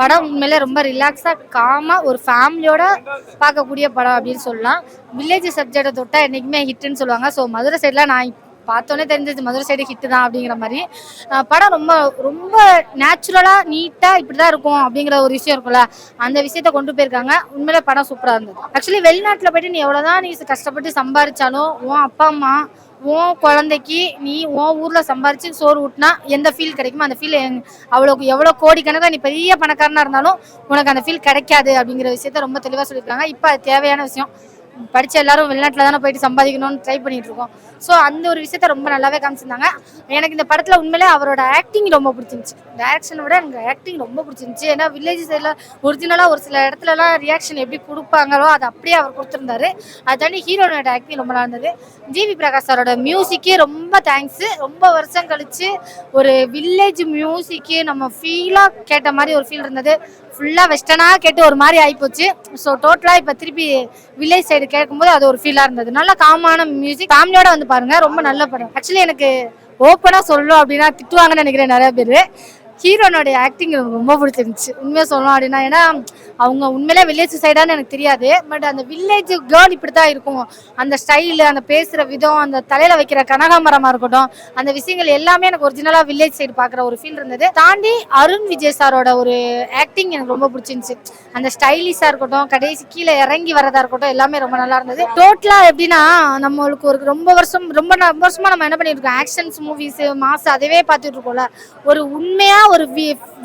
படம் உண்மையிலே ரொம்ப ரிலாக்ஸாக காமாக ஒரு ஃபேமிலியோட பார்க்கக்கூடிய படம் அப்படின்னு சொல்லலாம். வில்லேஜ் சப்ஜெக்டை தொட்டா என்றைக்குமே ஹிட்டுன்னு சொல்லுவாங்க. ஸோ மதுரை சைடில் நான் பார்த்தோன்னே தெரிஞ்சது மதுரை சைடு ஹிட்டு தான் அப்படிங்கிற மாதிரி. படம் ரொம்ப ரொம்ப நேச்சுரலாக நீட்டாக இப்படி தான் இருக்கும் அப்படிங்கிற ஒரு விஷயம் இருக்கும்ல. அந்த விஷயத்த கொண்டு போயிருக்காங்க. உண்மையில படம் சூப்பராக இருந்தது. ஆக்சுவலி வெளிநாட்டில் போயிட்டு நீ எவ்வளோதான் நீ கஷ்டப்பட்டு சம்பாரிச்சாலும் உன் அப்பா அம்மா உன் குழந்தைக்கு நீ உன் ஊரில் சம்பாரிச்சு சோறு ஊட்டினா எந்த ஃபீல் கிடைக்குமோ அந்த ஃபீல் அவ்வளோ எவ்வளோ கோடிக்கணக்காக நீ பெரிய பணக்காரனாக இருந்தாலும் உனக்கு அந்த ஃபீல் கிடைக்காது அப்படிங்கிற விஷயத்த ரொம்ப தெளிவாக சொல்லியிருக்காங்க. இப்போ அது தேவையான விஷயம். படித்த எல்லாரும் வெளிநாட்டில் தானே போயிட்டு சம்பாதிக்கணும்னு ட்ரை பண்ணிட்டு இருக்கோம். ஸோ அந்த ஒரு விஷயத்த ரொம்ப நல்லாவே காமிச்சிருந்தாங்க. எனக்கு இந்த படத்தில் உண்மையிலே அவரோட ஆக்டிங் ரொம்ப பிடிச்சிருந்துச்சு. டேரக்ஷனை விட எனக்கு ஆக்டிங் ரொம்ப பிடிச்சிருந்துச்சு. ஏன்னா வில்லேஜ் சைடில் ஒரிஜினலாக ஒரு சில இடத்துலலாம் ரியாக்ஷன் எப்படி கொடுப்பாங்களோ அதை அப்படியே அவர் கொடுத்துருந்தாரு. அது தாண்டி ஹீரோனோட ஆக்டிங் ரொம்ப நல்லா இருந்தது ஜிவி பிரகாஷ் சாரோட மியூசிக்கே ரொம்ப தேங்க்ஸு ரொம்ப வருஷம் கழிச்சு ஒரு வில்லேஜ் மியூசிக்கு நம்ம ஃபீலாக கேட்ட மாதிரி ஒரு ஃபீல் இருந்தது. ஃபுல்லாக வெஸ்டர்னாக கேட்டு ஒரு மாதிரி ஆகிப்போச்சு ஸோ டோட்டலாக இப்போ திருப்பி வில்லேஜ் சைடு கேட்கும்போது அது ஒரு ஃபீலாக இருந்தது. நல்ல காமான மியூசிக் ஃபேமிலியோட வந்து பாருங்க. ரொம்ப நல்ல படம். ஆக்சுவலி எனக்கு ஓப்பனாக சொல்லணும் அப்படின்னா திட்டுவாங்கன்னு நினைக்கிறேன் நிறைய பேர். ஹீரோனோடைய ஆக்டிங் எனக்கு ரொம்ப பிடிச்சிருந்துச்சு. உண்மையாக சொல்லணும் அப்படின்னா ஏன்னா அவங்க உண்மையிலே வில்லேஜ் சைடான்னு எனக்கு தெரியாது. பட் அந்த வில்லேஜ் கேர்ள் இப்படி தான் இருக்கும். அந்த ஸ்டைலு அந்த பேசுகிற விதம் அந்த தலையில் வைக்கிற கனகாமரமாக இருக்கட்டும் அந்த விஷயங்கள் எல்லாமே எனக்கு ஒரிஜினலாக வில்லேஜ் சைடு பார்க்குற ஒரு ஃபீல் இருந்தது. தாண்டி அருண் விஜய் சாரோட ஒரு ஆக்டிங் எனக்கு ரொம்ப பிடிச்சிருந்துச்சு. அந்த ஸ்டைலிஷாக இருக்கட்டும் கடைசி கீழே இறங்கி வரதா இருக்கட்டும் எல்லாமே ரொம்ப நல்லா இருந்தது. டோட்டலாக எப்படின்னா நம்மளுக்கு ஒரு ரொம்ப வருஷம் ரொம்ப ரொம்ப வருஷமாக நம்ம என்ன பண்ணியிருக்கோம் இருக்கோம்? ஆக்ஷன்ஸ் மூவிஸ் மாஸ் அதவே பார்த்துட்டு இருக்கோம்ல. ஒரு உண்மையாக ஒரு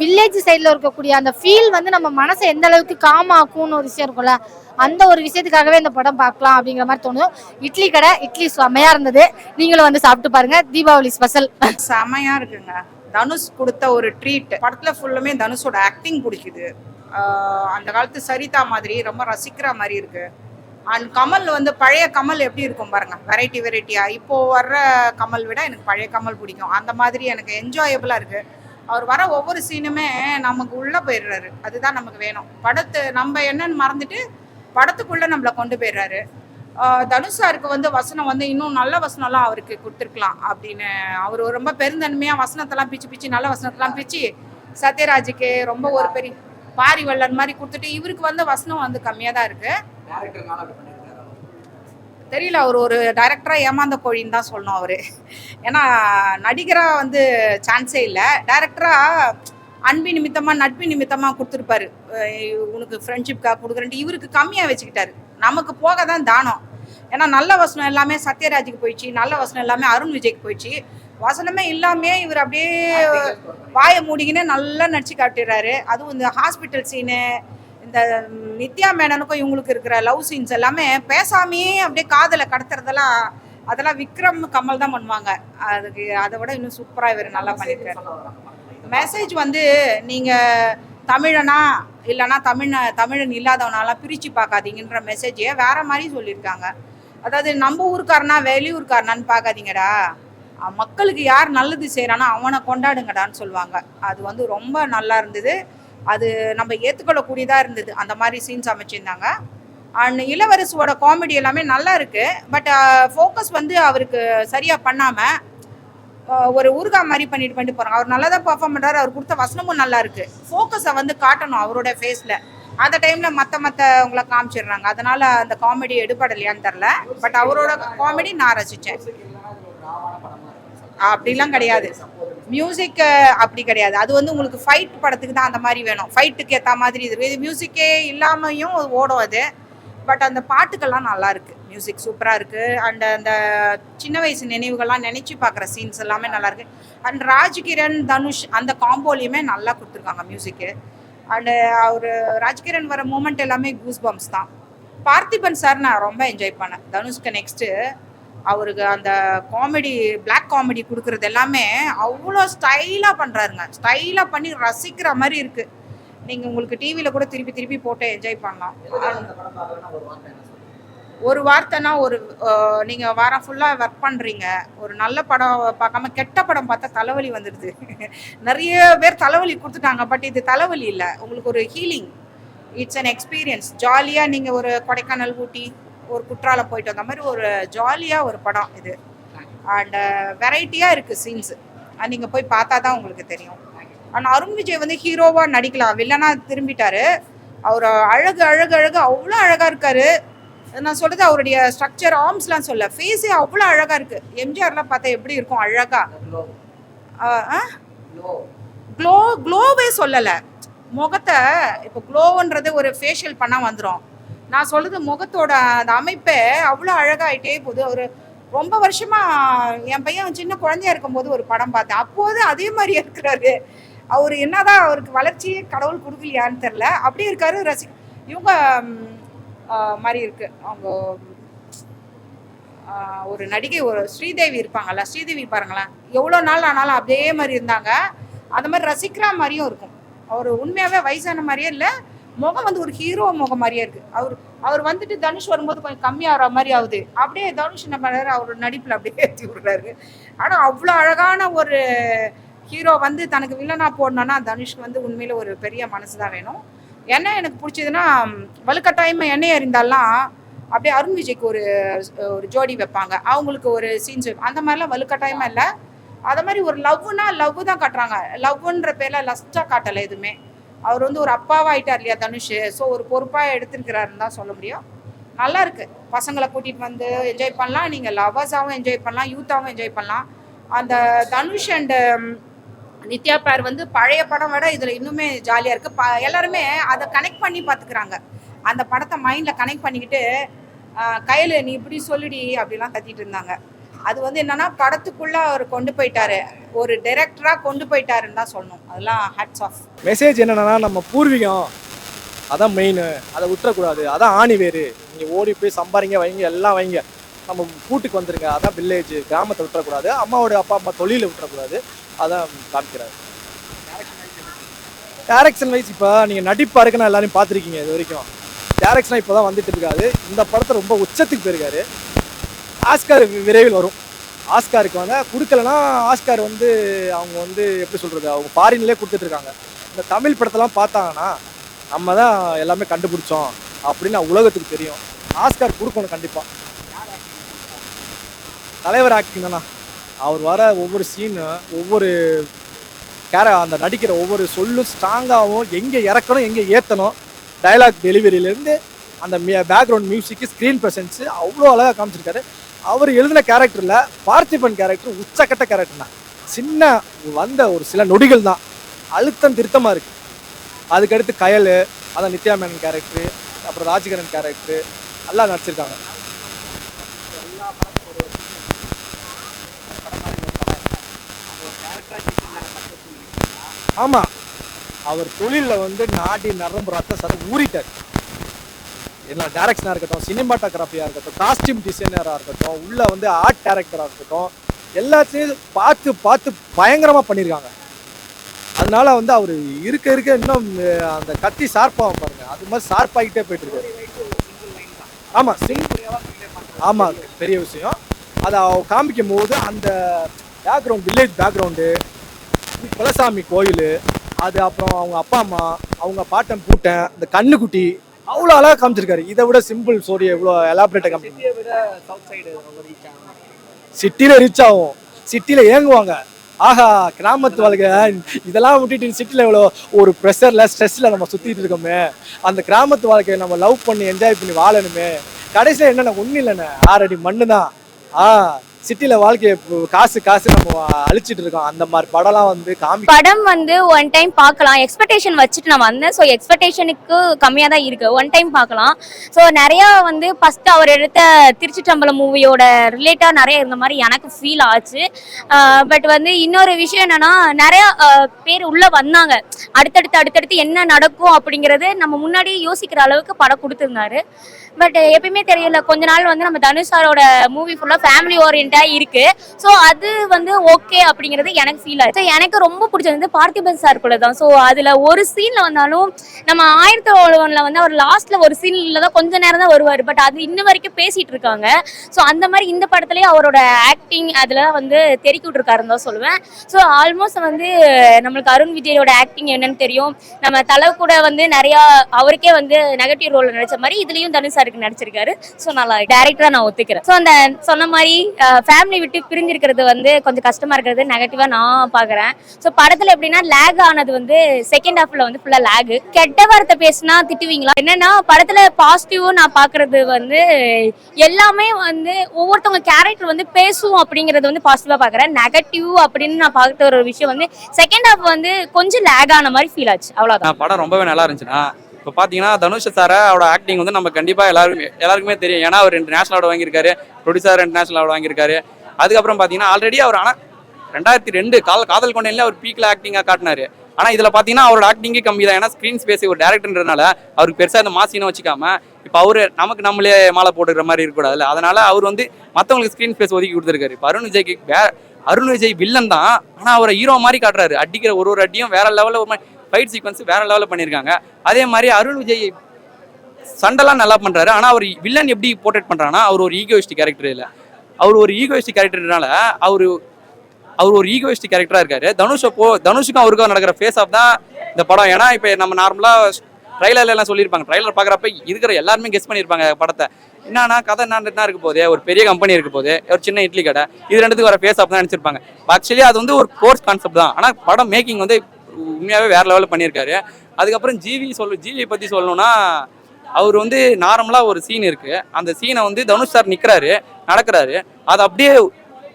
வில்லேஜ் சைடில் இருக்கக்கூடிய அந்த ஃபீல் வந்து நம்ம மனசை எந்த அளவுக்கு காம் ஆக்கும்னு ஒரு விஷயம் இருக்கும்ல அந்த ஒரு விஷயத்துக்காகவே இந்த படம் பார்க்கலாம் அப்படிங்கிற மாதிரி தோணும். இட்லி கடை இட்லி செம்மையா இருந்தது. நீங்களும் வந்து சாப்பிட்டு பாருங்க. தீபாவளி ஸ்பெஷல் செமையா இருக்குங்க. தனுஷ் கொடுத்த ஒரு ட்ரீட் படத்துல ஃபுல்லுமே தனுஷோட ஆக்டிங் பிடிக்குது. அந்த காலத்து சரிதா மாதிரி ரொம்ப ரசிக்கிற மாதிரி இருக்கு. அண்ட் கமல் வந்து பழைய கமல் எப்படி இருக்கும் பாருங்க. வெரைட்டி வெரைட்டியா இப்போ வர்ற கமல் விட எனக்கு பழைய கமல் பிடிக்கும். அந்த மாதிரி எனக்கு என்ஜாயபிளா இருக்கு. அவர் வர ஒவ்வொரு சீனுமே நமக்கு உள்ளே போயிடுறாரு. அதுதான் நமக்கு வேணும். படத்து நம்ம என்னன்னு மறந்துட்டு படத்துக்குள்ளே நம்மளை கொண்டு போயிடுறாரு. தனுஷாருக்கு வந்து வசனம் வந்து இன்னும் நல்ல வசனம்லாம் அவருக்கு கொடுத்துருக்கலாம் அப்படின்னு. அவர் ரொம்ப பெருந்தன்மையாக வசனத்தெல்லாம் பிச்சு பிச்சு நல்ல வசனத்தெல்லாம் பிச்சு சத்யராஜுக்கு ரொம்ப ஒரு பெரிய பாரி வல்லன் மாதிரி கொடுத்துட்டு இவருக்கு வந்து வசனம் வந்து கம்மியாக தான் இருக்கு தெரியல அவர் ஒரு டைரக்டரா ஏமாந்த கோழின்னு தான் சொல்லணும் அவரு. ஏன்னா நடிகரா வந்து சான்ஸே இல்லை. டைரக்டரா அன்பு நிமித்தமா நட்பு நிமித்தமா கொடுத்துருப்பாரு. உனக்கு ஃப்ரெண்ட்ஷிப்காக கொடுக்குறேன்ட்டு இவருக்கு கம்மியா வச்சுக்கிட்டாரு. நமக்கு போக தான் தானம். ஏன்னா நல்ல வசனம் எல்லாமே சத்யராஜுக்கு போயிடுச்சு நல்ல வசனம் எல்லாமே அருண் விஜய்க்கு போயிடுச்சு. வசனமே இல்லாமே இவர் அப்படியே வாயை மூடிக்கின்னு நல்லா நடிச்சு காட்டுறாரு அதுவும் இந்த ஹாஸ்பிட்டல் சீனு இந்த நித்யா மேனனுக்கும் இவங்களுக்கு இருக்கிற லவ் சீன்ஸ் எல்லாமே பேசாமையே அப்படியே காதலை கடத்துறதெல்லாம் அதெல்லாம் விக்ரம் கமல் தான் பண்ணுவாங்க. அதுக்கு அதை விட இன்னும் சூப்பராக இவர் நல்லா பண்ணியிருக்காரு மெசேஜ் வந்து நீங்கள் தமிழனா இல்லைனா தமிழ தமிழன் இல்லாதவனாலாம் பிரித்து பார்க்காதீங்கன்ற மெசேஜை வேற மாதிரி சொல்லியிருக்காங்க. அதாவது நம்ம ஊருக்காரனா வெளியூர்காரனான்னு பார்க்காதீங்கடா. மக்களுக்கு யார் நல்லது செய்கிறானோ அவனை கொண்டாடுங்கடான்னு சொல்லுவாங்க. அது வந்து ரொம்ப நல்லா இருந்தது. அது நம்ம ஏற்றுக்கொள்ளக்கூடியதாக இருந்தது. அந்த மாதிரி சீன்ஸ் அமைச்சிருந்தாங்க. அண்ட் இளவரசோட காமெடி எல்லாமே நல்லா இருக்கு. பட் ஃபோக்கஸ் uh, வந்து அவருக்கு சரியாக பண்ணாமல் ஒரு ஊர்கா மாதிரி பண்ணிட்டு பண்ணிட்டு போகிறாங்க அவர் நல்லா தான் பர்ஃபார்ம் பண்றாரு. அவர் கொடுத்த வசனமும் நல்லா இருக்கு. ஃபோக்கஸை வந்து காட்டணும் அவரோட ஃபேஸில் அந்த டைமில் மற்ற மற்றவங்கள காமிச்சிடுறாங்க. அதனால் அந்த காமெடி எடுபடலையான்னு தெரில பட் அவரோட காமெடி நான் ரசித்தேன் அப்படிலாம் கிடையாது. மியூசிக் அப்படி கிடையாது. அது வந்து உங்களுக்கு ஃபைட் படத்துக்கு தான் அந்த மாதிரி வேணும். ஃபைட்டுக்கு ஏற்ற மாதிரி இது. இது மியூசிக்கே இல்லாமையும் ஓடும் அது. பட் அந்த பாட்டுக்கெல்லாம் நல்லா இருக்கு. மியூசிக் சூப்பராக இருக்கு. அண்ட் அந்த சின்ன வயசு நினைவுகள்லாம் நினைச்சு பார்க்குற சீன்ஸ் எல்லாமே நல்லா இருக்கு. அண்ட் ராஜ்கிரண் தனுஷ் அந்த காம்போலையுமே நல்லா கொடுத்துருக்காங்க மியூசிக்கு அண்டு அவர் ராஜ்கிரண் வர மூமெண்ட் எல்லாமே கூஸ் பம்ப்ஸ் தான். பார்த்திபன் சார் நான் ரொம்ப என்ஜாய் பண்ணேன். தனுஷ்க்கு நெக்ஸ்ட்டு அவருக்கு அந்த காமெடி பிளாக் காமெடி கொடுக்குறது எல்லாமே அவ்வளோ ஸ்டைலாக பண்ணுறாருங்க ஸ்டைலாக பண்ணி ரசிக்கிற மாதிரி இருக்குது நீங்கள் உங்களுக்கு டிவியில் கூட திருப்பி திருப்பி போட்டு என்ஜாய் பண்ணலாம். ஒரு வார்த்தைனா ஒரு நீங்கள் வாரம் ஃபுல்லாக ஒர்க் பண்ணுறீங்க ஒரு நல்ல படம் பார்க்காம கெட்ட படம் பார்த்தா தலைவலி வந்துடுது. நிறைய பேர் தலைவலி கொடுத்துட்டாங்க. பட் இது தலைவலி இல்லை. உங்களுக்கு ஒரு ஹீலிங் இட்ஸ் அன் எக்ஸ்பீரியன்ஸ் ஜாலியாக நீங்கள் ஒரு கொடைக்கானல் ஊட்டி ஒரு குற்றால போயிட்டு வந்த மாதிரி ஒரு ஜாலியாக ஒரு படம் இது. அண்ட் வெரைட்டியாக uh, இருக்குது சீன்ஸு நீங்கள் போய் பார்த்தா தான் உங்களுக்கு தெரியும். ஆனால் அருண் விஜய் வந்து ஹீரோவாக நடிக்கலாம். வில்லனா திரும்பிட்டாரு. அவர் அழகு அழகு அழகு அவ்வளோ அழகாக இருக்கார். நான் சொல்கிறது அவருடைய ஸ்ட்ரக்சர் ஆர்ம்ஸ்லாம் சொல்ல. ஃபேஸே அவ்வளோ அழகாக இருக்குது எம்ஜிஆர்லாம் பார்த்தா எப்படி இருக்கும்? அழகாக க்ளோ க்ளோவே சொல்லலை. முகத்தை இப்போ க்ளோன்றது ஒரு ஃபேஷியல் பண்ணால் வந்துடும் நான் சொல்றது முகத்தோட அந்த அமைப்பே அவ்வளோ அழகாயிட்டே போகுது. அவர் ரொம்ப வருஷமா என் பையன் சின்ன குழந்தையா இருக்கும்போது ஒரு படம் பார்த்தேன். அப்போது அதே மாதிரி இருக்கிறாரு. அவர் என்னதான் அவருக்கு வளர்ச்சியே கடவுள் கொடுக்கலையான்னு தெரில அப்படியே இருக்காரு ரசி இவங்க மாதிரி இருக்கு. அவங்க ஒரு நடிகை ஒரு ஸ்ரீதேவி இருப்பாங்கல்ல ஸ்ரீதேவி பாருங்களேன். எவ்வளோ நாள் ஆனாலும் அப்படியே மாதிரி இருந்தாங்க. அந்த மாதிரி ரசிக்கிற மாதிரியும் இருக்கும். அவர் உண்மையாகவே வயசான மாதிரியே இல்லை. முகம் வந்து ஒரு ஹீரோ முகம் மாதிரியே இருக்கு. அவர் அவர் வந்துட்டு தனுஷ் வரும்போது கொஞ்சம் கம்மியாகிற மாதிரி ஆகுது. அப்படியே தனுஷ் என்ன பண்ணாரு அவர் நடிப்பில் அப்படியே ஏற்றி விடுறாரு. ஆனால் அவ்வளோ அழகான ஒரு ஹீரோ வந்து தனக்கு வில்லனா போடணும்னா தனுஷ்க்கு வந்து உண்மையில் ஒரு பெரிய மனசு தான் வேணும். என்ன எனக்கு பிடிச்சதுன்னா வலுக்கட்டாயமாக எண்ணெய் அறிந்தாலாம் அப்படியே அருண் விஜய்க்கு ஒரு ஒரு ஜோடி வைப்பாங்க. அவங்களுக்கு ஒரு சீன்ஸ் அந்த மாதிரிலாம் வலுக்கட்டாயமாக இல்லை. அதை மாதிரி ஒரு லவ்னா லவ் தான் காட்டுறாங்க. லவ்ன்ற பேரில் லஸ்ட்டாக காட்டலை எதுவுமே. அவர் வந்து ஒரு அப்பாவாயிட்டார் இல்லையா தனுஷ்? ஸோ ஒரு பொறுப்பாக எடுத்திருக்கிறாருன்னு தான் சொல்ல முடியும். நல்லா இருக்கு. பசங்களை கூட்டிகிட்டு வந்து என்ஜாய் பண்ணலாம். நீங்கள் லவர்ஸாகவும் என்ஜாய் பண்ணலாம். யூத்தாகவும் என்ஜாய் பண்ணலாம். அந்த தனுஷ் அண்டு நித்யா பேர் வந்து பழைய படம் விட இதில் இன்னுமே ஜாலியாக இருக்குது ப எல்லாருமே அதை கனெக்ட் பண்ணி பார்த்துக்கிறாங்க அந்த படத்தை மைண்டில் கனெக்ட் பண்ணிக்கிட்டு கையில் நீ இப்படி சொல்லுடி அப்படிலாம் கத்திட்டு இருந்தாங்க. அது வந்து என்னன்னா படத்துக்குள்ள அவர் கொண்டு போயிட்டாரு. ஒரு டைரக்டரா கொண்டு போயிட்டாருன்னு தான் சொல்லணும். அதெல்லாம் ஹட்ஸ் ஆஃப் மெசேஜ் என்னன்னா நம்ம பூர்வீகம் அதான் மெயின் அதை விட்டுறக்கூடாது. அதான் ஆணி வேறு. நீங்கள் ஓடி போய் சம்பாரிங்க வைங்க எல்லாம் வைங்க. நம்ம கூட்டுக்கு வந்துருங்க. அதான் வில்லேஜ் கிராமத்தை விட்டுறக்கூடாது. அம்மாவோட அப்பா அம்மா தொழிலை விட்டுறக்கூடாது. அதான் காமிக்கிறாரு. டேரக்ஷன் வைஸ் இப்போ நீங்கள் நடிப்பா இருக்குன்னு எல்லாரையும் பார்த்துருக்கீங்க இது வரைக்கும். டேரக்ஷனாக இப்போ தான் வந்துட்டு இருக்காரு. இந்த படத்தை ரொம்ப உச்சத்துக்கு போயிருக்காரு. ஆஸ்கார் விரைவில் வரும். ஆஸ்காருக்கு வந்து கொடுக்கலனா ஆஸ்கார் வந்து அவங்க வந்து எப்படி சொல்கிறது அவங்க ஃபாரின்லேயே கொடுத்துட்ருக்காங்க இந்த தமிழ் படத்தெல்லாம் பார்த்தாங்கன்னா நம்ம தான் எல்லாமே கண்டுபிடிச்சோம் அப்படின்னு உலகத்துக்கு தெரியும். ஆஸ்கார் கொடுக்கணும் கண்டிப்பாக தலைவர் ஆக்டிங் தானா? அவர் வர ஒவ்வொரு சீனு ஒவ்வொரு கேர அந்த நடிக்கிற ஒவ்வொரு சொல்லும் ஸ்ட்ராங்காகவும் எங்கே இறக்கணும் எங்கே ஏற்றணும் டைலாக் டெலிவரியிலேருந்து அந்த பேக்ரவுண்ட் மியூசிக்கு ஸ்க்ரீன் ப்ரெசன்ஸு அவ்வளோ அழகாக காமிச்சிருக்காரு. அவர் எழுதின கேரக்டரில் பார்த்திபன் கேரக்டர் உச்சக்கட்ட கேரக்டர் தான். சின்ன வந்த ஒரு சில நொடிகள் தான். அழுத்தம் திருத்தமாக இருக்குது அதுக்கடுத்து கயல் அதான் நித்யா மேனன் கேரக்டரு அப்புறம் ராஜ்கரன் கேரக்டரு எல்லாம் நடிச்சிருக்காங்க. ஆமாம் அவர் தொழிலில் வந்து நாடி நரம்பு ரத்த சத ஊறிட்டார். என்ன டேரக்ஷனாக இருக்கட்டும் சினிமாட்டோகிராஃபியாக இருக்கட்டும் காஸ்டியூம் டிசைனராக இருக்கட்டும் உள்ள வந்து ஆர்ட் டேரக்டராக இருக்கட்டும் எல்லாத்தையும் பார்த்து பார்த்து பயங்கரமாக பண்ணியிருக்காங்க அதனால வந்து அவர் இருக்க இருக்க இன்னும் அந்த கத்தி ஷார்ப்பாக பாருங்க. அது மாதிரி ஷார்ப்பாகிட்டே போயிட்டு இருக்காரு ஆமாம் சிங் ஆமாம் பெரிய விஷயம். அதை காமிக்கும் போது அந்த பேக்ரவுண்ட் வில்லேஜ் பேக்ரவுண்டு குலசாமி கோயில் அது அப்புறம் அவங்க அப்பா அம்மா அவங்க பாட்டன் பூட்டன் இந்த கண்ணுக்குட்டி அவ்வளோ அழகாக காமிச்சிருக்காரு. இதை விட சிம்பிள் ஸ்டோரியை எவ்வளோ எலாபரேட்டாக காமிச்சிருக்காரு. சிட்டியில் ரீச் ஆகும். சிட்டியில் ஏங்குவாங்க ஆஹா கிராமத்து வாழ்க்கை இதெல்லாம் விட்டுட்டு சிட்டியில் இவ்வளோ ஒரு ப்ரெஷரில் ஸ்ட்ரெஸ்ஸில் நம்ம சுற்றிட்டு இருக்கோமே. அந்த கிராமத்து வாழ்க்கையை நம்ம லவ் பண்ணி என்ஜாய் பண்ணி வாழணுமே. கடைசியில் என்னென்ன? ஒன்றும் இல்லைண்ணே. ஆறடி மண்ணு தான் ஆ சிட்டியில் வாழ்க்கையை காசு காசு நம்ம அழிச்சிட்டு இருக்கோம். அந்த மாதிரி படம்லாம் வந்து காமி படம் வந்து ஒன் டைம் பார்க்கலாம். எக்ஸ்பெக்டேஷன் வச்சுட்டு நான் வந்தேன். ஸோ எக்ஸ்பெக்டேஷனுக்கு கம்மியாக தான் இருக்கு. ஒன் டைம் பார்க்கலாம். ஸோ நிறையா வந்து ஃபர்ஸ்ட் அவர் எடுத்த திருச்சிட்டம்பலம் மூவியோட ரிலேட்டாக நிறைய இருந்த மாதிரி எனக்கு ஃபீல் ஆச்சு. பட் வந்து இன்னொரு விஷயம் என்னன்னா நிறையா பேர் உள்ள வந்தாங்க. அடுத்தடுத்து அடுத்தடுத்து என்ன நடக்கும் அப்படிங்கிறது நம்ம முன்னாடியே யோசிக்கிற அளவுக்கு படம் கொடுத்துருந்தாரு. பட் எப்பயுமே தெரியல கொஞ்ச நாள் வந்து நம்ம தனுஷ் சாரோட மூவி ஃபுல்லாக ஃபேமிலி ஓரியண்டாக இருக்கு. ஸோ அது வந்து ஓகே அப்படிங்கிறது எனக்கு ஃபீல் ஆகுது ஸோ எனக்கு ரொம்ப பிடிச்சது வந்து பார்த்திபன் சார் கூட தான் ஸோ அதில் ஒரு சீனில் வந்தாலும் நம்ம ஆயிரத்தி ஒருவனில் வந்து அவர் லாஸ்ட்ல ஒரு சீனில் தான் கொஞ்ச நேரம் தான் வருவார். பட் அது இன்ன வரைக்கும் பேசிட்டு இருக்காங்க. ஸோ அந்த மாதிரி இந்த படத்துலேயே அவரோட ஆக்டிங் அதில் வந்து தெரிக்க விட்ருக்காருன்னு தான் சொல்லுவேன். ஸோ ஆல்மோஸ்ட் வந்து நம்மளுக்கு அருண் விஜயோட ஆக்டிங் என்னன்னு தெரியும். நம்ம தலை கூட வந்து நிறையா அவருக்கே வந்து நெகட்டிவ் ரோல் நினச்ச மாதிரி இதுலயும் தனுஷ் சாருக்கு நடிச்சிருக்காரு. ஸோ நல்லா டேரக்டரா நான் ஒத்துக்கிறேன். ஸோ அந்த சொன்ன மாதிரி ஃபேமிலி விட்டு பிரிஞ்சிருக்கிறது வந்து கொஞ்சம் கஷ்டமா இருக்கிறது. நெகட்டிவா நான் பாக்குறேன் ஸோ படத்துல எப்படின்னா லேக் ஆனது வந்து செகண்ட் ஹாஃப்ல வந்து ஃபுல்லா லேக் கெட்ட வார்த்தை பேசினா திட்டுவீங்களா? என்னன்னா படத்துல பாசிட்டிவும் நான் பாக்குறது வந்து எல்லாமே வந்து ஒவ்வொருத்தவங்க கேரக்டர் வந்து பேசும் அப்படிங்கறது வந்து பாசிட்டிவா பாக்குறேன் நெகட்டிவ் அப்படின்னு நான் பார்த்த ஒரு விஷயம் வந்து செகண்ட் ஹாஃப் வந்து கொஞ்சம் லேக் ஆன மாதிரி ஃபீல் ஆச்சு. அவ்வளவுதான். படம் ரொம்பவே நல்லா இருந்துச்சுன்னா இப்போ பார்த்தீங்கன்னா தனுஷ் சாரை அவரோட ஆக்டிங் வந்து நம்ம கண்டிப்பாக எல்லாருமே எல்லாருக்குமே தெரியும். ஏன்னா அவர் ரெண்டு நேஷனல் அவார்டு வாங்கியிருக்காரு ப்ரொடியூசர் ரெண்டு நேஷனல் அவார்டு வாங்கியிருக்காரு. அதுக்கப்புறம் பார்த்தீங்கன்னா ஆல்ரெடி அவர் ஆனால் ரெண்டாயிரத்தி ரெண்டு கால் காதல் கொண்டையில அவர் பீக்கில் ஆக்டிங்காக காட்டினார். ஆனால் இதில் பார்த்தீங்கன்னா அவரோட ஆக்டிங்கே கம்மி தான். ஏன்னா ஸ்க்ரீன் ஸ்பேஸ் ஒரு டேரக்டர்ன்றனால அவருக்கு பெருசாக இந்த மாசினை வச்சுக்காம இப்போ அவர் நமக்கு நம்மளே மாலை போட்டுக்கிற மாதிரி இருக்கக்கூடாதுல்ல. அதனால் அவர் வந்து மற்றவங்களுக்கு ஸ்க்ரீன் ஸ்பேஸ் ஒதுக்கி கொடுத்துருக்காரு. இப்போ அருண் விஜய்க்கு வே அருண் விஜய் வில்லன் தான். ஆனால் அவரை ஹீரோ மாதிரி காட்டுறாரு. அடிக்கிற ஒரு ஒரு அடியும் வேற லெவலில் ஒரு மாதிரி ஃபைட் சீக்வன்ஸ் வேற லெவலில் பண்ணியிருக்காங்க அதே மாதிரி அருண் விஜய் சண்டைலாம் நல்லா பண்ணுறாரு ஆனால் அவர் வில்லன் எப்படி போர்ட்ரேட் பண்ணுறாங்கன்னா அவர் ஒரு ஈகோயிஸ்டிக் கேரக்டர் இல்லை. அவர் ஒரு ஈகோயிஸ்டிக் கேரக்டர்னால அவர் அவர் ஒரு ஈகோயிஸ்டிக் கேரக்டராக இருக்காரு. தனுஷ் அப்போ தனுஷுக்கும் அவருக்கும் நடக்கிற ஃபேஸ் ஆஃப் தான் இந்த படம். ஏன்னா இப்போ நம்ம நார்மலாக ட்ரைலர்லாம் சொல்லியிருப்பாங்க. ட்ரைலர் பார்க்குறப்ப இருக்கிற எல்லாருமே கெஸ் பண்ணியிருப்பாங்க படத்தை. என்னன்னா கதை என்ன என்ன இருக்க போதே ஒரு பெரிய கம்பெனி இருக்க போது ஒரு சின்ன இட்லி கடை. இது ரெண்டுத்துக்கு வர ஃபேஸ் ஆஃப் தான் நினச்சிருப்பாங்க. ஆக்சுவலி அது வந்து ஒரு கோர்ஸ் கான்செப்ட் தான். ஆனால் படம் மேக்கிங் வந்து உண்மையாகவே வேறு லெவலில் பண்ணியிருக்காரு. அதுக்கப்புறம் ஜிவி சொல் ஜிவியை பற்றி சொல்லணும்னா அவர் வந்து நார்மலாக ஒரு சீன் இருக்குது அந்த சீனை வந்து தனுஷ் சார் நிற்கிறாரு நடக்கிறாரு. அதை அப்படியே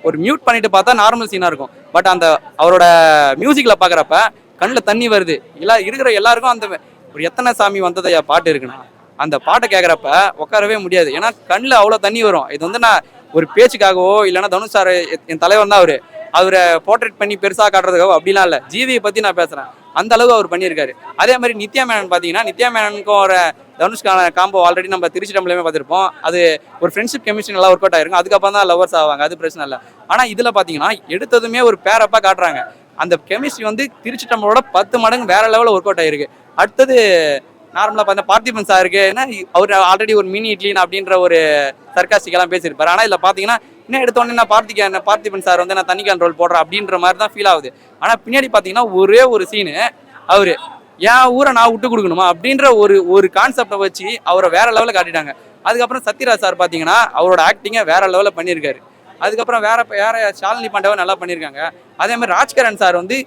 ஒரு மியூட் பண்ணிட்டு பார்த்தா நார்மல் சீனாக இருக்கும். பட் அந்த அவரோட மியூசிக்கில் பார்க்குறப்ப கண்ணில் தண்ணி வருது. எல்லா இருக்கிற எல்லாருக்கும் அந்த ஒரு எத்தனை சாமி வந்ததையா பாட்டு இருக்குண்ணா அந்த பாட்டை கேட்குறப்ப உட்காரவே முடியாது. ஏன்னா கண்ணில் அவ்வளோ தண்ணி வரும். இது வந்து நான் ஒரு பேச்சுக்காகவோ இல்லைன்னா தனுஷ் சார் என் தலைவர் தான் அவர். அவரை போர்ட்ரேட் பண்ணி பெருசாக காட்டுறதுக்காக அப்படிலாம் இல்லை. ஜீவியை பற்றி நான் பேசுகிறேன் அந்த அளவு அவர் பண்ணியிருக்காரு. அதே மாதிரி நித்யா மேனன் பார்த்தீங்கன்னா நித்யா மேனனுக்கும் ஒரு தனுஷ்கான காம்போ ஆல்ரெடி நம்ம திருச்சி டம்ளையுமே பார்த்துருப்போம். அது ஒரு ஃப்ரெண்ட்ஷிப் கெமிஸ்ட்ரி நல்லா ஒர்க் அவுட் ஆயிருக்கும். அதுக்கப்புறம் தான் லவர்ஸ் ஆவாங்க. அது பிரச்சனை இல்லை. ஆனால் இதில் பார்த்தீங்கன்னா எடுத்ததுமே ஒரு பேரப்பாக காட்டுறாங்க. அந்த கெமிஸ்ட்ரி வந்து திருச்சி டம்ளோட பத்து மடங்கு வேற லெவலில் ஒர்க் அவுட் ஆயிருக்கு. அடுத்தது நார்மலாக பார்த்தா பார்த்திபன் சாருக்கு ஏன்னா அவர் ஆல்ரெடி ஒரு மினி இட்லின் அப்படின்ற ஒரு சர்க்காஸ்டிக்கெல்லாம் பேசியிருப்பார். ஆனால் இதில் பார்த்தீங்கன்னா இன்னும் எடுத்தோடனே நான் பார்த்திகா என்ன பார்த்திபன் சார் வந்து நான் தண்ணி கண்ட்ரோல் போடுறேன் அப்படின்ற மாதிரி தான் ஃபீல் ஆகுது. ஆனால் பின்னாடி பார்த்தீங்கன்னா ஒரே ஒரு சீனு அவர் என் ஊரை நான் விட்டு கொடுக்கணுமா? அப்படின்ற ஒரு ஒரு கான்செப்டை வச்சு அவரை வேற லெவலில் காட்டிட்டாங்க. அதுக்கப்புறம் சத்யராஜ் சார் பார்த்தீங்கன்னா அவரோட ஆக்டிங்கை வேற லெவலில் பண்ணியிருக்காரு. அதுக்கப்புறம் வேற வேற ஷாலினி பாண்டவன் நல்லா பண்ணியிருக்காங்க. அதே மாதிரி ராஜ்கரன் சார் வந்து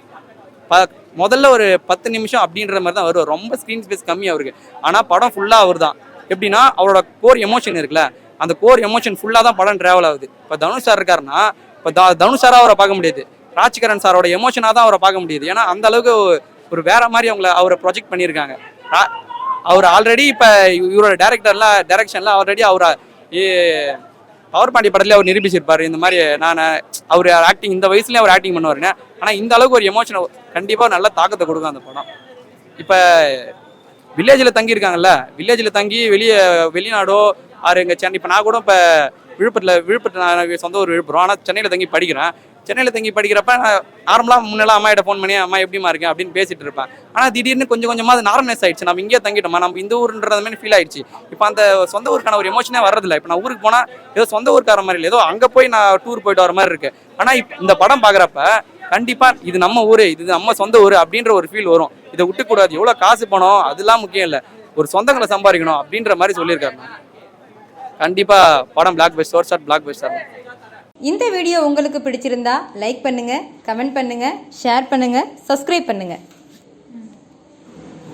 ப முதல்ல ஒரு பத்து நிமிஷம் அப்படின்ற மாதிரி தான் வருவார். ரொம்ப ஸ்க்ரீன் ஸ்பேஸ் கம்மி அவருக்கு. ஆனால் படம் ஃபுல்லாக அவர் தான் எப்படின்னா அவரோட கோர் எமோஷன் இருக்குல்ல அந்த கோர் எமோஷன் ஃபுல்லாக தான் படம் ட்ராவல் ஆகுது. இப்போ தனுஷ் சார் இருக்காருன்னா இப்போ த தனுஷ் சாராக அவரை பார்க்க முடியாது. ராஜ்கரன் சாரோட எமோஷனாக தான் அவரை பார்க்க முடியுது. ஏன்னா அந்த அளவுக்கு ஒரு வேற மாதிரி அவங்கள அவரை ப்ரொஜெக்ட் பண்ணியிருக்காங்க. அவர் ஆல்ரெடி இப்போ இவரோட டேரக்டர்ல டேரக்ஷன்லாம் ஆல்ரெடி அவரை பவர் பாண்டி படத்துல அவர் நிரூபிச்சிருப்பாரு. இந்த மாதிரி நான் அவர் ஆக்டிங் இந்த வயசுலேயே அவர் ஆக்டிங் பண்ணுவாருங்க. ஆனால் இந்த அளவுக்கு ஒரு எமோஷனை கண்டிப்பாக நல்ல தாக்கத்தை கொடுக்கும் அந்த படம். இப்போ வில்லேஜில் தங்கியிருக்காங்கல்ல வில்லேஜில் தங்கி வெளியே வெளிநாடோ ஆறு எங்கள் சென்னை இப்போ நான் கூட இப்போ விழுப்புரத்தில் விழுப்புரத்தில் நான் சொந்த ஊர் விழுப்புரம். ஆனால் சென்னையில் தங்கி படிக்கிறேன். சென்னையில் தங்கி படிக்கிறப்ப நான் நார்மலாக முன்னெல்லாம் அம்மாயிட்ட ஃபோன் பண்ணி அம்மா எப்படிமா இருக்கேன் அப்படின்னு பேசிட்டு இருப்பேன். ஆனால் திடீர்னு கொஞ்சம் கொஞ்சமாக அது நார்மலைஸ் ஆயிடுச்சு. நம்ம இங்கேயே தங்கிட்டோமா? நம்ம இந்த ஊருன்றது மாதிரி ஃபீல் ஆயிடுச்சு. இப்போ அந்த சொந்த ஊருக்கான ஒரு எமோஷனே வர்றதில்ல. இப்போ நான் ஊருக்கு போனால் ஏதோ சொந்த ஊருக்கார மாதிரி இல்லை. ஏதோ அங்கே போய் நான் டூர் போயிட்டு வர மாதிரி இருக்கு. ஆனால் இந்த படம் பார்க்குறப்ப கண்டிப்பாக இது நம்ம ஊர் இது நம்ம சொந்த ஊர் அப்படின்ற ஒரு ஃபீல் வரும். இதை விட்டுக்கூடாது. எவ்வளோ காசு பணம் அதெல்லாம் முக்கியம் இல்லை. ஒரு சொந்தங்களை சம்பாதிக்கணும் அப்படின்ற மாதிரி சொல்லியிருக்காரு. கண்டிப்பாக படம் blockbuster short blockbuster sir இந்த வீடியோ உங்களுக்கு பிடிச்சிருந்தா லைக் பண்ணுங்கள் கமெண்ட் பண்ணுங்கள் ஷேர் பண்ணுங்கள் சப்ஸ்கிரைப் பண்ணுங்கள்